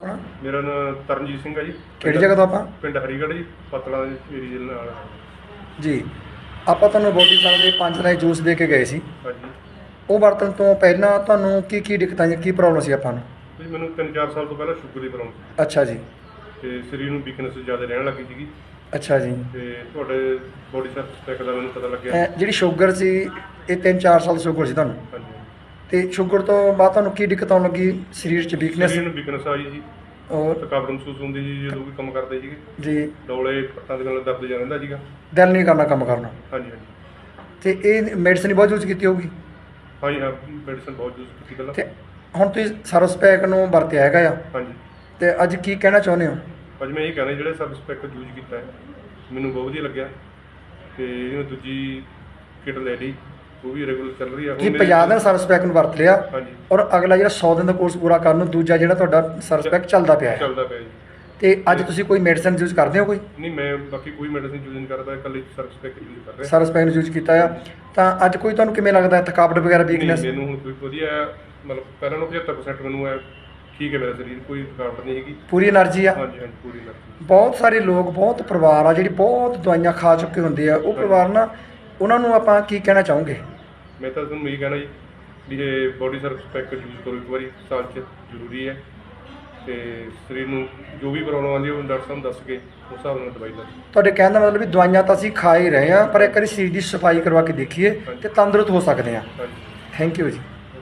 ਮੇਰਾ ਨਾਮ ਤਰਨਜੀਤ ਸਿੰਘ ਹੈ ਜੀ। ਕਿਹੜੀ ਜਗ੍ਹਾ ਤੋਂ ਆਪਾਂ? ਪਿੰਡ ਹਰੀਗੜ੍ਹ ਜੀ ਪਤਲਾ ਦੇ ਏਰੀਏ ਦੇ ਨਾਲ। ਜੀ। ਆਪਾਂ ਤੁਹਾਨੂੰ ਬੋਡੀ ਸਾਲ ਦੇ ਪੰਜ ਦੇ ਜੂਸ ਦੇ ਕੇ ਗਏ ਸੀ। ਹਾਂਜੀ। ਉਹ ਵਰਤਣ ਤੋਂ ਪਹਿਲਾਂ ਤੁਹਾਨੂੰ ਕੀ ਕੀ ਦਿੱਕਤਾਂ ਜਾਂ ਕੀ ਪ੍ਰੋਬਲਮ ਸੀ ਆਪਾਂ ਨੂੰ? ਜੀ ਮੈਨੂੰ 3-4 ਸਾਲ ਤੋਂ ਪਹਿਲਾਂ ਸ਼ੂਗਰ ਦੀ ਪ੍ਰੋਬਲਮ ਸੀ। ਅੱਛਾ ਜੀ। ਤੇ ਸਰੀਰ ਨੂੰ ਵੀਕਨੈਸ ਜ਼ਿਆਦਾ ਰਹਿਣ ਲੱਗੀ ਸੀਗੀ। ਅੱਛਾ ਜੀ। ਤੇ ਤੁਹਾਡੇ ਬੋਡੀ ਸੈਟ ਦਾ ਮੈਨੂੰ ਪਤਾ ਲੱਗਿਆ। ਜਿਹੜੀ ਸ਼ੂਗਰ ਸੀ ਇਹ 3-4 ਸਾਲ ਦੀ ਸ਼ੂਗਰ ਸੀ ਤੁਹਾਨੂੰ? ਹਾਂਜੀ। ਤੇ ਸ਼ੂਗਰ ਤੋਂ ਬਾਅਦ ਤੁਹਾਨੂੰ ਕੀ ਦਿੱਕਤ ਆਉਣ ਲੱਗੀ? ਸਰੀਰ 'ਚ ਵੀਕਨੈਸ ਸਰੀਰ ਨੂੰ ਵੀਕਨੈਸ ਆਈ ਜੀ ਔਰ? ਥਕਾਵਟ ਮਹਿਸੂਸ ਹੁੰਦੀ ਜੀ ਜਦੋਂ ਵੀ ਕੰਮ ਕਰਦੇ ਸੀਗੇ। ਜੀ। ਡੋਲੇ ਪੱਟਾਂ ਦੇ ਨਾਲ ਦਰਦ ਜਿਹਾ ਰਹਿੰਦਾ ਸੀਗਾ। ਦਿਲ ਨਹੀਂ ਕਰਨਾ ਕੰਮ ਕਰਨਾ। ਹਾਂਜੀ ਹਾਂਜੀ। ਤੇ ਇਹ ਮੈਡੀਸਨ ਬਹੁਤ ਯੂਜ਼ ਕੀਤੀ ਹੋਊਗੀ? ਹਾਂਜੀ ਹਾਂ ਮੈਡੀਸਨ ਬਹੁਤ ਯੂਜ਼ ਕੀਤੀ ਪਹਿਲਾਂ। ਤੇ ਹੁਣ ਤੁਸੀਂ ਸਰਵਿਸ ਪੈਕ ਨੂੰ ਵਰਤਿਆ ਹੈਗਾ ਆ। ਹਾਂਜੀ। ਤੇ ਅੱਜ ਕੀ ਕਹਿਣਾ ਚਾਹੁੰਦੇ ਹੋ? ਅੱਜ ਮੈਂ ਇਹ ਕਹਿਣਾ ਜਿਹੜੇ ਸਰਵਿਸ ਪੈਕ ਯੂਜ਼ ਕੀਤਾ ਹੈ ਮੈਨੂੰ ਬਹੁਤ ਵਧੀਆ ਲੱਗਿਆ। ਤੇ ਇਹਨੂੰ ਦੂਜੀ ਕਿਟ ਲੈ ਲਈ। ਉਹ ਵੀ ਰੈਗੂਲਰ ਚੱਲ ਰਹੀ ਆ ਜੀ 50 ਦਿਨ ਸਰਸਪੈਕ ਨੂੰ ਵਰਤ ਲਿਆ ਔਰ ਅਗਲਾ ਜਿਹੜਾ 100 ਦਿਨ ਦਾ ਕੋਰਸ ਪੂਰਾ ਕਰਨ ਨੂੰ ਦੂਜਾ ਜਿਹੜਾ ਤੁਹਾਡਾ ਸਰਸਪੈਕ ਚੱਲਦਾ ਪਿਆ ਹੈ। ਚੱਲਦਾ ਪਿਆ ਜੀ। ਤੇ ਅੱਜ ਤੁਸੀਂ ਕੋਈ ਮੈਡੀਸਨ ਯੂਜ਼ ਕਰਦੇ ਹੋ ਕੋਈ? ਨਹੀਂ ਮੈਂ ਬਾਕੀ ਕੋਈ ਮੈਡੀਸਿਨ ਯੂਜ਼ ਨਹੀਂ ਕਰਦਾ ਇਕੱਲੇ ਸਰਸਪੈਕ ਯੂਜ਼ ਕਰ ਰਿਹਾ। ਸਰਸਪੈਕ ਨੂੰ ਯੂਜ਼ ਕੀਤਾ ਆ। ਤਾਂ ਅੱਜ ਕੋਈ ਤੁਹਾਨੂੰ ਕਿਵੇਂ ਲੱਗਦਾ ਥਕਾਵਟ ਵਗੈਰਾ ਵੀਕਨੈਸ ਨਹੀਂ, ਮੈਨੂੰ ਹੁਣ ਕੋਈ ਵਧੀਆ ਮਤਲਬ ਪਹਿਲਾਂ ਨੂੰ 75% ਮੈਨੂੰ ਹੈ ਠੀਕ ਹੈ ਮੇਰਾ ਸਰੀਰ ਕੋਈ ਥਕਾਵਟ ਨਹੀਂ ਹੈਗੀ। ਪੂਰੀ એનર્ਜੀ ਆ? ਹਾਂਜੀ ਹਾਂਜੀ ਪੂਰੀ ਲੱਗੀ ਬਹੁਤ ਸਾਰੇ ਲੋਕ ਬਹੁਤ ਪਰਿਵਾਰ ਆ ਜਿਹੜੀ ਬਹੁਤ ਦਵਾਈਆਂ ਖਾ ਚੁੱਕੇ ਹੁੰਦੇ ਆ ਉਹ ਪਰਿਵਾਰ ਨਾ ਉਹਨਾਂ ਨੂੰ ਆਪਾਂ ਕੀ ਕਹਿਣਾ ਚਾਹੋਗੇ? ਮੈਂ ਤਾਂ ਤੁਹਾਨੂੰ ਇਹ ਕਹਿਣਾ ਜੀ ਵੀ ਇਹ ਬੋਡੀ ਸਰਵਿਸ ਪੈਕ ਯੂਜ਼ ਕਰੋ ਇੱਕ ਵਾਰੀ ਸਾਲ 'ਚ ਜ਼ਰੂਰੀ ਹੈ। ਤੇ ਸਰੀਰ ਨੂੰ ਜੋ ਵੀ ਪ੍ਰੋਬਲਮ ਆਉਂਦੀ ਹੈ ਉਹ ਡਾਕਟਰ ਸਾਹਿਬ ਨੂੰ ਦੱਸ ਕੇ ਉਸ ਹਿਸਾਬ ਨਾਲ ਦਵਾਈ ਲੈ ਤੁਹਾਡੇ ਕਹਿਣ ਦਾ ਮਤਲਬ ਵੀ ਦਵਾਈਆਂ ਤਾਂ ਅਸੀਂ ਖਾ ਹੀ ਰਹੇ ਆ ਪਰ ਇੱਕ ਵਾਰੀ ਸਰੀਰ ਦੀ ਸਫ਼ਾਈ ਕਰਵਾ ਕੇ ਦੇਖੀਏ ਤੇ ਤੰਦਰੁਸਤ ਹੋ ਸਕਦੇ ਆ ਹਾਂਜੀ। ਥੈਂਕ ਯੂ ਜੀ।